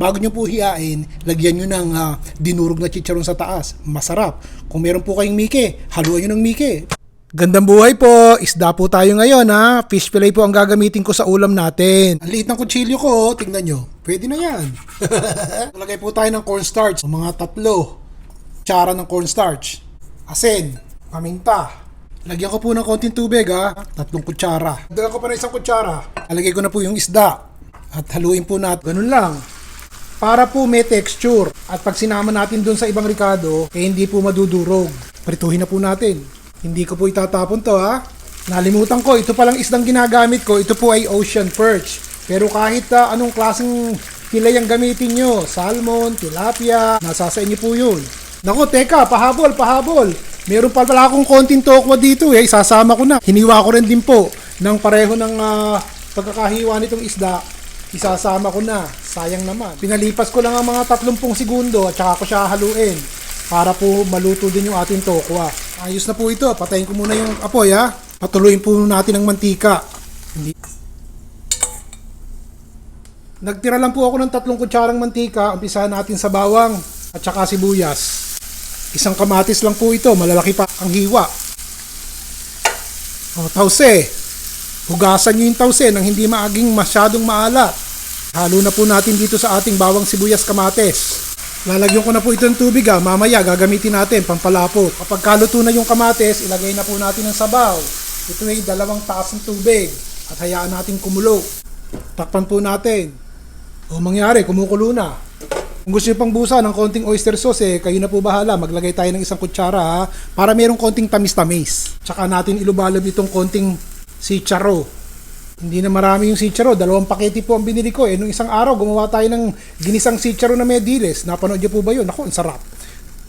Bago nyo po hiyain, lagyan nyo ng ah, dinurog na chicharon sa taas. Masarap. Kung meron po kayong mike, haluan nyo ng mike. Gandang buhay po. Isda po tayo ngayon ha. Fish fillet po ang gagamitin ko sa ulam natin. Ang liit ng kutsilyo ko, oh. tingnan nyo. Pwede na yan. Lagay po tayo ng cornstarch. Mga tatlo. Tsara ng cornstarch. Asin. Paminta. Lagyan ko po ng konting tubig ha. Tatlong kutsara. Dagdag ko pa ng isang kutsara. Alagay ko na po yung isda. At haluin po natin. Ganun lang. Para po may texture. At pag sinama natin dun sa ibang ricado, eh hindi po madudurog. Prituhin na po natin. Hindi ko po itatapon to ha. Nalimutan ko, ito palang isdang ginagamit ko. Ito po ay ocean perch. Pero kahit ah, anong klaseng fillet ang gamitin nyo, salmon, tilapia, nasa sa inyo po yun. Nako, teka, pahabol, pahabol. Meron pa pala akong konting tokwa dito eh, sasama ko na. Hiniwa ko rin din po ng pareho ng ah, pagkakahiwa nitong isda. Isasama ko na. Sayang naman. Pinalipas ko lang ang mga 30 segundo at saka ko siya haluin para po maluto din yung ating tokwa. Ayos na po ito. Patayin ko muna yung apoy ha. Patuloyin po natin ng mantika. Hindi. Nagtira lang po ako ng tatlong kutsarang mantika. Umpisahan natin sa bawang at saka sibuyas. Isang kamatis lang po ito. Malalaki pa ang hiwa. O, tause. Hugasan nyo yung tause nang hindi maaging masyadong maalat. Halo na po natin dito sa ating bawang sibuyas kamates. Lalagyan ko na po ito ng tubig ha. Mamaya gagamitin natin pampalapot. Kapag kaluto na yung kamates, ilagay na po natin ng sabaw. Ito ay dalawang taas ng tubig. At hayaan natin kumulo. Takpan po natin. O mangyari, kumukulo na. Kung gusto nyo pang busa ng konting oyster sauce, eh, kayo na po bahala. Maglagay tayo ng isang kutsara ha, para merong konting tamis-tamis. Tsaka natin ilubalob itong konting sicharo. Hindi na marami yung sicharo. Dalawang pakete po ang binili ko. Eh, nung isang araw, gumawa tayo ng ginisang sicharo na may. Napanood niyo po ba yun? Ako, ang sarap.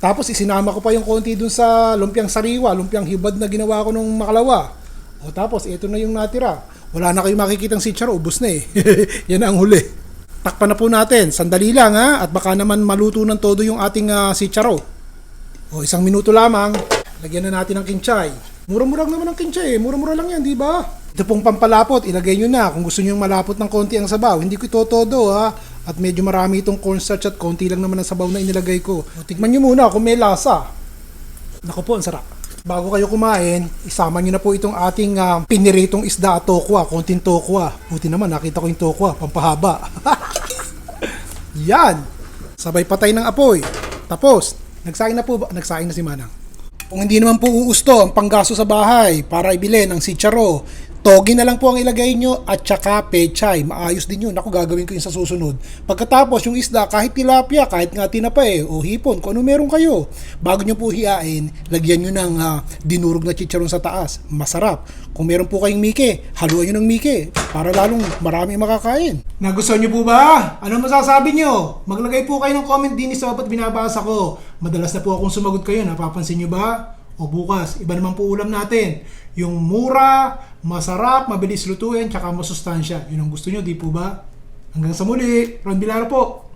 Tapos isinama ko pa yung konti dun sa lumpiang sariwa, lumpiang hibad na ginawa ko nung makalawa. O tapos, ito na yung natira. Wala na kayong makikitang sicharo, ubus na eh. Yan ang huli. Takpan na po natin. Sandali lang ha. At baka naman maluto ng todo yung ating uh, sicharo. O isang minuto lamang. Lagyan na natin ng kinchay. Mura-mura naman ang kinchay eh. Mura-mura lang yan, di ba? Ito pong pampalapot, ilagay nyo na kung gusto nyo malapot ng konti ang sabaw. Hindi ko ito todo ha. At medyo marami itong cornstarch at konti lang naman ang sabaw na inilagay ko. Tikman nyo muna kung may lasa. Naku po, ang sarap. Bago kayo kumain, isama nyo na po itong ating ah, piniritong isda at tokwa, konting tokwa. Buti naman, nakita ko yung tokwa, pampahaba. Yan! Sabay patay ng apoy. Tapos, nagsaing na po ba? Nagsaing na si Manang. Kung hindi naman po uusto ang panggaso sa bahay para ibili ng sicharo, togi na lang po ang ilagay nyo at saka pechay. Maayos din yun. Ako gagawin ko yun sa susunod. Pagkatapos yung isda, kahit tilapia, kahit nga tinapay o hipon, kung ano meron kayo. Bago nyo po hiyain, lagyan nyo ng ah, dinurog na chicharon sa taas. Masarap. Kung meron po kayong mike, haluan nyo ng mike para lalong marami makakain. Nagustuhan nyo po ba? Ano masasabi nyo? Maglagay po kayo ng comment din sa babat binabasa ko. Madalas na po akong sumagot kayo, napapansin nyo ba? O bukas, iba naman po ulam natin. Yung mura, masarap, mabilis lutuin, tsaka masustansya. Yun ang gusto nyo, di po ba? Hanggang sa muli, Ron Bilara po.